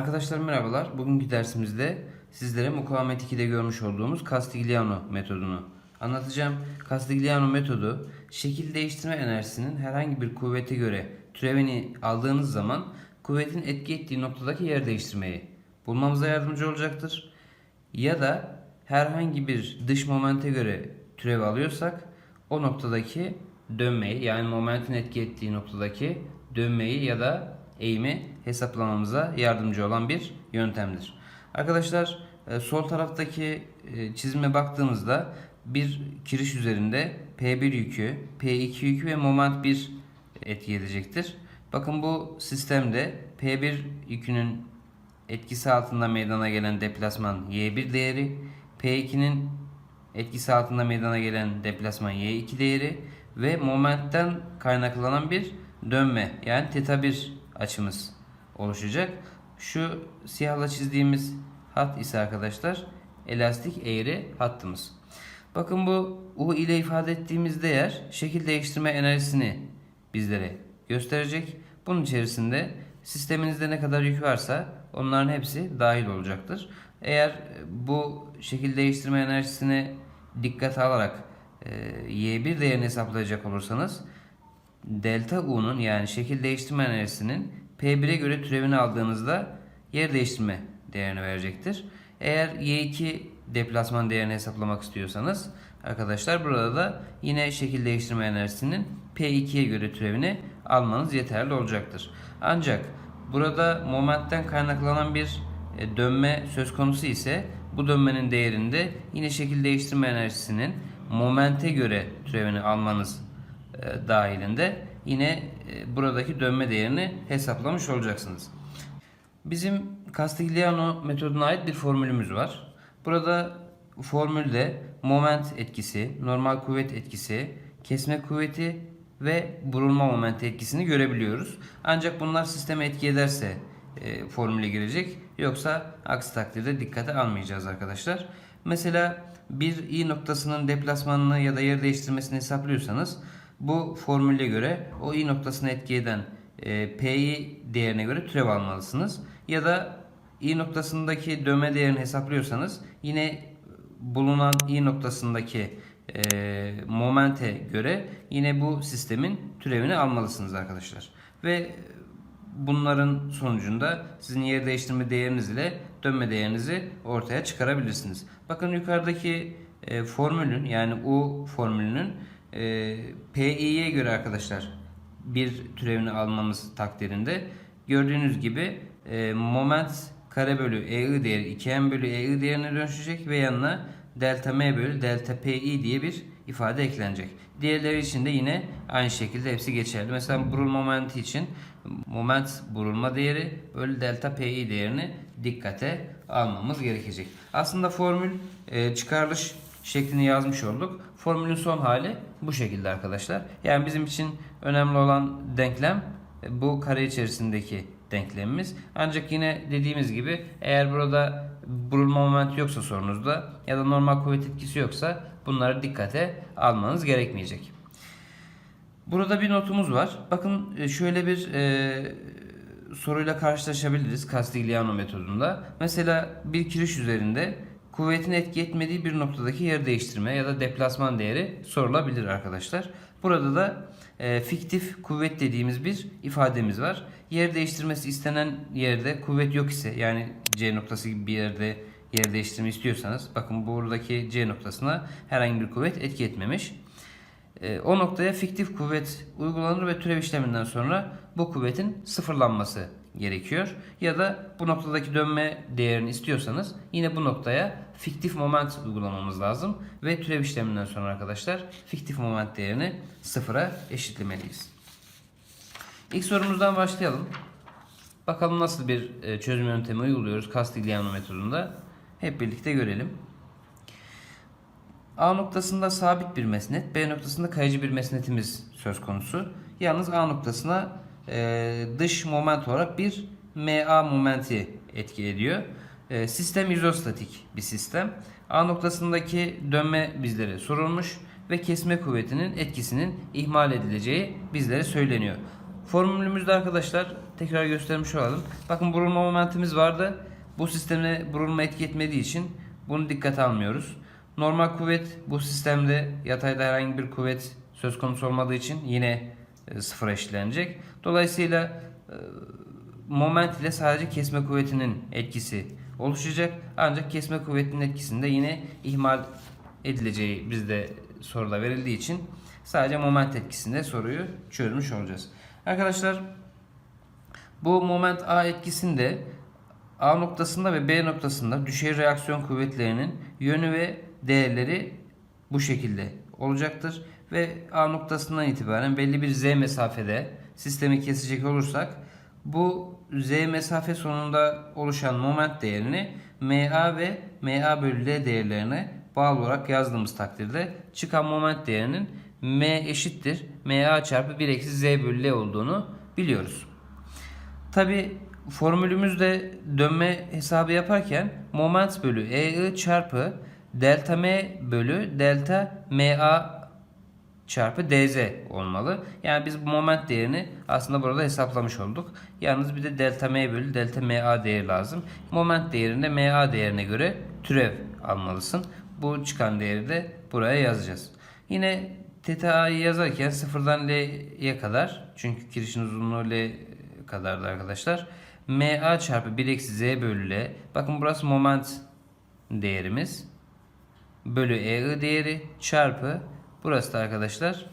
Arkadaşlar merhabalar. Bugünkü dersimizde sizlere mukavemet 2'de görmüş olduğumuz Castigliano metodunu anlatacağım. Castigliano metodu şekil değiştirme enerjisinin herhangi bir kuvvete göre türevini aldığınız zaman kuvvetin etki ettiği noktadaki yer değiştirmeyi bulmamıza yardımcı olacaktır. Ya da herhangi bir dış momente göre türev alıyorsak o noktadaki dönmeyi yani momentin etki ettiği noktadaki dönmeyi ya da eğimi hesaplamamıza yardımcı olan bir yöntemdir. Arkadaşlar e, sol taraftaki e, çizime baktığımızda bir kiriş üzerinde P1 yükü, P2 yükü ve moment 1 etki edecektir. Bakın bu sistemde P1 yükünün etkisi altında meydana gelen deplasman Y1 değeri, P2'nin etkisi altında meydana gelen deplasman Y2 değeri ve momentten kaynaklanan bir dönme yani teta 1 açımız oluşacak. Şu siyahla çizdiğimiz hat ise arkadaşlar elastik eğri hattımız. Bakın bu U ile ifade ettiğimiz değer şekil değiştirme enerjisini bizlere gösterecek. Bunun içerisinde sisteminizde ne kadar yük varsa onların hepsi dahil olacaktır. Eğer bu şekil değiştirme enerjisini dikkate alarak e, Y1 değerini hesaplayacak olursanız delta U'nun yani şekil değiştirme enerjisinin P1'e göre türevini aldığınızda yer değiştirme değerini verecektir. Eğer Y2 deplasman değerini hesaplamak istiyorsanız arkadaşlar burada da yine şekil değiştirme enerjisinin P2'ye göre türevini almanız yeterli olacaktır. Ancak burada momentten kaynaklanan bir e, dönme söz konusu ise bu dönmenin değerinde yine şekil değiştirme enerjisinin momente göre türevini almanız e, dahilinde yine e, buradaki dönme değerini hesaplamış olacaksınız. Bizim Castigliano metoduna ait bir formülümüz var. Burada formülde moment etkisi, normal kuvvet etkisi, kesme kuvveti ve burulma momenti etkisini görebiliyoruz. Ancak bunlar sisteme etki ederse e, formüle girecek. Yoksa aksi takdirde dikkate almayacağız arkadaşlar. Mesela bir i noktasının deplasmanını ya da yer değiştirmesini hesaplıyorsanız bu formüle göre o i noktasını etki eden e, p'yi değerine göre türev almalısınız. Ya da i noktasındaki dönme değerini hesaplıyorsanız yine bulunan i noktasındaki e, momente göre yine bu sistemin türevini almalısınız arkadaşlar. Ve bunların sonucunda sizin yer değiştirme değeriniz ile dönme değerinizi ortaya çıkarabilirsiniz. Bakın yukarıdaki e, formülün yani U formülünün e, PI'ye göre arkadaşlar bir türevini almamız takdirinde gördüğünüz gibi e, moment kare bölü EI değeri 2M bölü EI değerine dönüşecek ve yanına delta M bölü delta PI diye bir ifade eklenecek. Diğerleri için de yine aynı şekilde hepsi geçerli. Mesela burulma momenti için moment burulma değeri bölü delta PI değerini dikkate almamız gerekecek. Aslında formül e, çıkarılış şeklini yazmış olduk. Formülün son hali bu şekilde arkadaşlar. Yani bizim için önemli olan denklem e, bu kare içerisindeki denklemimiz. Ancak yine dediğimiz gibi eğer burada burulma momenti yoksa sorunuzda ya da normal kuvvet etkisi yoksa bunları dikkate almanız gerekmeyecek. Burada bir notumuz var. Bakın e, şöyle bir e, soruyla karşılaşabiliriz Castigliano metodunda. Mesela bir kiriş üzerinde kuvvetin etki etmediği bir noktadaki yer değiştirme ya da deplasman değeri sorulabilir arkadaşlar. Burada da e, fiktif kuvvet dediğimiz bir ifademiz var. Yer değiştirmesi istenen yerde kuvvet yok ise yani C noktası gibi bir yerde yer değiştirme istiyorsanız bakın buradaki C noktasına herhangi bir kuvvet etki etmemiş. E, o noktaya fiktif kuvvet uygulanır ve türev işleminden sonra bu kuvvetin sıfırlanması gerekiyor. Ya da bu noktadaki dönme değerini istiyorsanız yine bu noktaya fiktif moment uygulamamız lazım. Ve türev işleminden sonra arkadaşlar fiktif moment değerini sıfıra eşitlemeliyiz. İlk sorumuzdan başlayalım. Bakalım nasıl bir e, çözüm yöntemi uyguluyoruz Castigliano metodunda. Hep birlikte görelim. A noktasında sabit bir mesnet, B noktasında kayıcı bir mesnetimiz söz konusu. Yalnız A noktasına e, dış moment olarak bir MA momenti etki ediyor. E, sistem izostatik bir sistem. A noktasındaki dönme bizlere sorulmuş ve kesme kuvvetinin etkisinin ihmal edileceği bizlere söyleniyor. formülümüzde arkadaşlar tekrar göstermiş olalım. Bakın burulma momentimiz vardı. Bu sistemde burulma etki etmediği için bunu dikkate almıyoruz. Normal kuvvet bu sistemde yatayda herhangi bir kuvvet söz konusu olmadığı için yine sıfıra eşitlenecek. Dolayısıyla e, moment ile sadece kesme kuvvetinin etkisi oluşacak. Ancak kesme kuvvetinin etkisinde yine ihmal edileceği bizde soruda verildiği için sadece moment etkisinde soruyu çözmüş olacağız. Arkadaşlar bu moment A etkisinde A noktasında ve B noktasında düşey reaksiyon kuvvetlerinin yönü ve değerleri bu şekilde olacaktır. Ve A noktasından itibaren belli bir Z mesafede sistemi kesecek olursak bu Z mesafe sonunda oluşan moment değerini MA ve MA bölü L değerlerine bağlı olarak yazdığımız takdirde çıkan moment değerinin M eşittir MA çarpı 1 eksi Z bölü L olduğunu biliyoruz. Tabi formülümüzde dönme hesabı yaparken moment bölü EI çarpı delta M bölü delta MA çarpı dz olmalı. Yani biz bu moment değerini aslında burada hesaplamış olduk. Yalnız bir de delta m bölü delta ma değeri lazım. Moment değerinde ma değerine göre türev almalısın. Bu çıkan değeri de buraya yazacağız. Yine theta a'yı yazarken sıfırdan l'ye kadar çünkü kirişin uzunluğu l kadardı arkadaşlar. ma çarpı 1 eksi z bölü l. Bakın burası moment değerimiz. Bölü e değeri çarpı Burası da arkadaşlar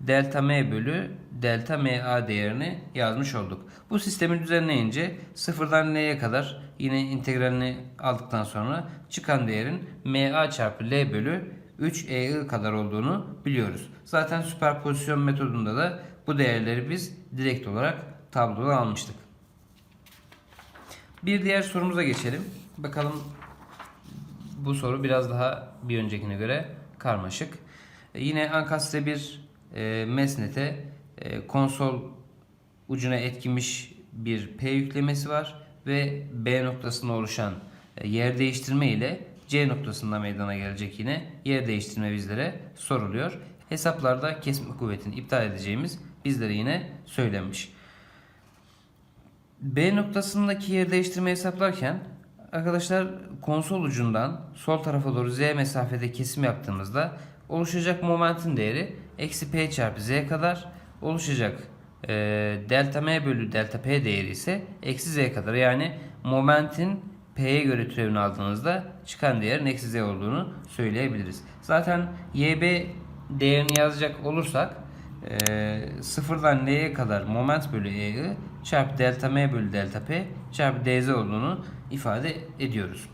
delta m bölü delta ma değerini yazmış olduk. Bu sistemi düzenleyince sıfırdan l'ye kadar yine integralini aldıktan sonra çıkan değerin ma çarpı l bölü 3 e kadar olduğunu biliyoruz. Zaten süperpozisyon metodunda da bu değerleri biz direkt olarak tabloda almıştık. Bir diğer sorumuza geçelim. Bakalım bu soru biraz daha bir öncekine göre karmaşık. E, yine ankastre bir e, mesnete e, konsol ucuna etkimiş bir P yüklemesi var ve B noktasında oluşan e, yer değiştirme ile C noktasında meydana gelecek yine yer değiştirme bizlere soruluyor. Hesaplarda kesme kuvvetini iptal edeceğimiz bizlere yine söylenmiş. B noktasındaki yer değiştirme hesaplarken arkadaşlar konsol ucundan sol tarafa doğru Z mesafede kesim yaptığımızda oluşacak momentin değeri eksi p çarpı z kadar oluşacak e, delta m bölü delta p değeri ise eksi z kadar. Yani momentin p'ye göre türevini aldığınızda çıkan değerin eksi z olduğunu söyleyebiliriz. Zaten yb değerini yazacak olursak e, sıfırdan l'ye kadar moment bölü e'yi çarpı delta m bölü delta p çarpı dz olduğunu ifade ediyoruz.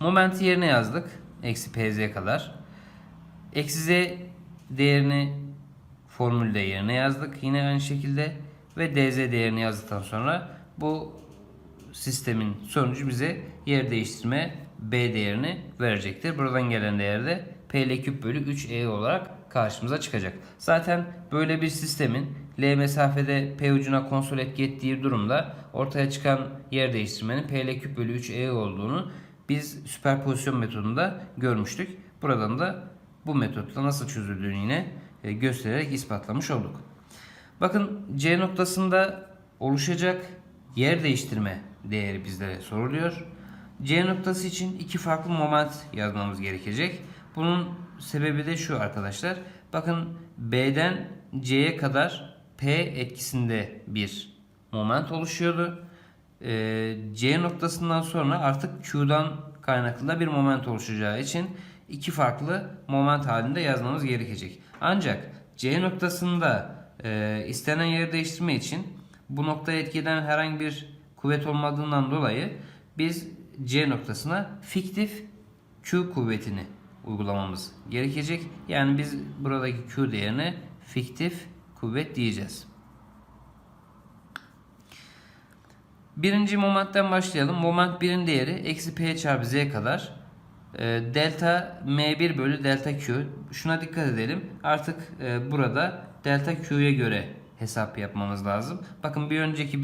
Momenti yerine yazdık. Eksi pz kadar. Eksi z değerini formülde yerine yazdık. Yine aynı şekilde ve dz değerini yazdıktan sonra bu sistemin sonucu bize yer değiştirme b değerini verecektir. Buradan gelen değer de p l küp bölü 3e olarak karşımıza çıkacak. Zaten böyle bir sistemin L mesafede P ucuna konsol etki ettiği durumda ortaya çıkan yer değiştirmenin P L küp bölü 3E olduğunu biz süperpozisyon metodunda görmüştük. Buradan da bu metotla nasıl çözüldüğünü yine e, göstererek ispatlamış olduk. Bakın C noktasında oluşacak yer değiştirme değeri bizlere soruluyor. C noktası için iki farklı moment yazmamız gerekecek. Bunun sebebi de şu arkadaşlar. Bakın B'den C'ye kadar P etkisinde bir moment oluşuyordu. E, C noktasından sonra artık Q'dan kaynaklı da bir moment oluşacağı için iki farklı moment halinde yazmamız gerekecek. Ancak C noktasında e, istenen yer değiştirme için bu noktaya etkiden herhangi bir kuvvet olmadığından dolayı biz C noktasına fiktif Q kuvvetini uygulamamız gerekecek. Yani biz buradaki Q değerine fiktif kuvvet diyeceğiz. Birinci momentten başlayalım. Moment 1'in değeri eksi P çarpı Z kadar. Ee, delta M1 bölü delta Q. Şuna dikkat edelim. Artık e, burada delta Q'ya göre hesap yapmamız lazım. Bakın bir önceki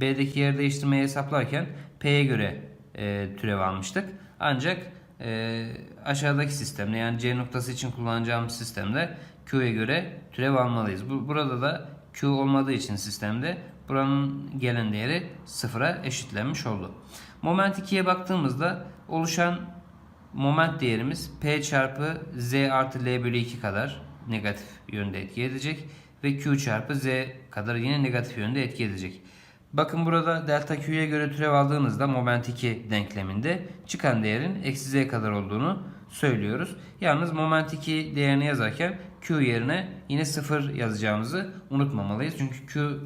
B'deki yer değiştirmeyi hesaplarken P'ye göre e, türev almıştık. Ancak e, aşağıdaki sistemde yani C noktası için kullanacağımız sistemde Q'ya göre türev almalıyız. Bu, burada da Q olmadığı için sistemde buranın gelen değeri sıfıra eşitlenmiş oldu. Moment 2'ye baktığımızda oluşan moment değerimiz P çarpı Z artı L bölü 2 kadar negatif yönde etki edecek. Ve Q çarpı Z kadar yine negatif yönde etki edecek. Bakın burada delta Q'ye göre türev aldığınızda moment 2 denkleminde çıkan değerin eksi Z kadar olduğunu söylüyoruz. Yalnız moment 2 değerini yazarken Q yerine yine 0 yazacağımızı unutmamalıyız. Çünkü Q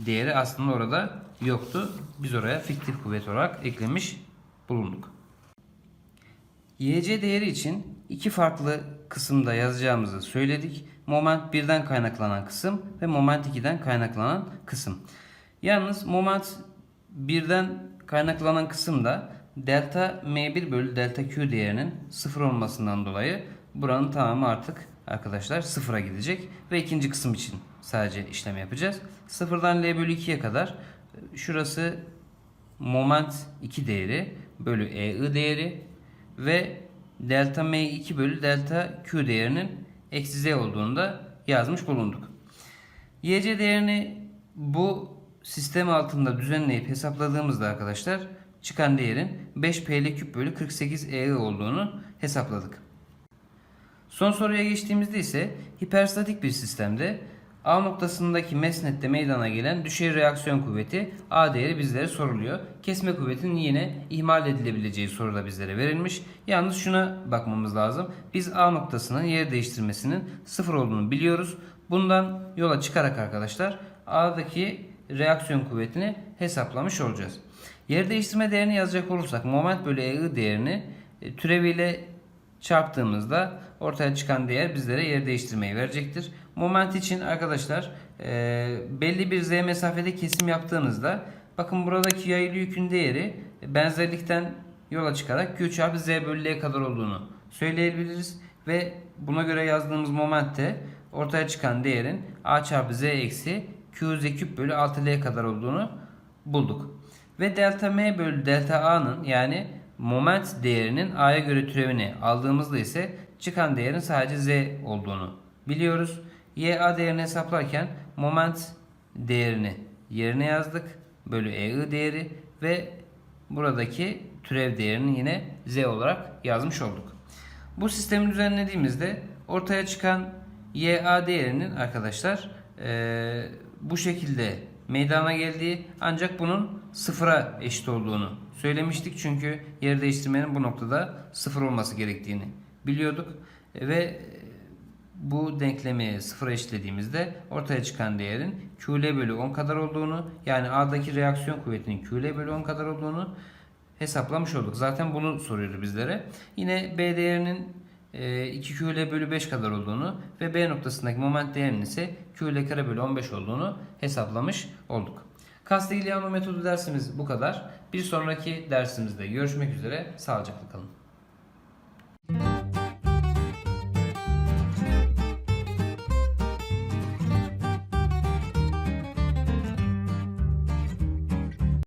değeri aslında orada yoktu. Biz oraya fiktif kuvvet olarak eklemiş bulunduk. YC değeri için iki farklı kısımda yazacağımızı söyledik. Moment 1'den kaynaklanan kısım ve moment 2'den kaynaklanan kısım. Yalnız moment 1'den kaynaklanan kısımda delta M1 bölü delta Q değerinin sıfır olmasından dolayı buranın tamamı artık arkadaşlar sıfıra gidecek ve ikinci kısım için sadece işlem yapacağız. Sıfırdan L bölü 2'ye kadar şurası moment 2 değeri bölü EI değeri ve delta M2 bölü delta Q değerinin eksi Z olduğunu da yazmış bulunduk. YC değerini bu sistem altında düzenleyip hesapladığımızda arkadaşlar çıkan değerin 5P'li küp bölü 48 EI olduğunu hesapladık. Son soruya geçtiğimizde ise hiperstatik bir sistemde A noktasındaki mesnette meydana gelen düşey reaksiyon kuvveti A değeri bizlere soruluyor. Kesme kuvvetinin yine ihmal edilebileceği soruda bizlere verilmiş. Yalnız şuna bakmamız lazım. Biz A noktasının yer değiştirmesinin sıfır olduğunu biliyoruz. Bundan yola çıkarak arkadaşlar A'daki reaksiyon kuvvetini hesaplamış olacağız. Yer değiştirme değerini yazacak olursak moment bölü EI değerini e, türeviyle çarptığımızda ortaya çıkan değer bizlere yer değiştirmeyi verecektir. Moment için arkadaşlar e, belli bir z mesafede kesim yaptığınızda bakın buradaki yayılı yükün değeri benzerlikten yola çıkarak q çarpı z bölü l kadar olduğunu söyleyebiliriz. Ve buna göre yazdığımız momentte ortaya çıkan değerin a çarpı z eksi q z küp bölü 6l kadar olduğunu bulduk. Ve delta m bölü delta a'nın yani moment değerinin a'ya göre türevini aldığımızda ise çıkan değerin sadece z olduğunu biliyoruz. YA değerini hesaplarken moment değerini yerine yazdık. Bölü EI değeri ve buradaki türev değerini yine Z olarak yazmış olduk. Bu sistemi düzenlediğimizde ortaya çıkan YA değerinin arkadaşlar eee, bu şekilde meydana geldiği ancak bunun sıfıra eşit olduğunu söylemiştik. Çünkü yer değiştirmenin bu noktada sıfır olması gerektiğini biliyorduk. Ve bu denklemi sıfıra eşitlediğimizde ortaya çıkan değerin QL bölü 10 kadar olduğunu yani A'daki reaksiyon kuvvetinin QL bölü 10 kadar olduğunu hesaplamış olduk. Zaten bunu soruyordu bizlere. Yine B değerinin e, 2 QL bölü 5 kadar olduğunu ve B noktasındaki moment değerinin ise QL kare bölü 15 olduğunu hesaplamış olduk. Castigliano metodu dersimiz bu kadar. Bir sonraki dersimizde görüşmek üzere. Sağlıcakla kalın.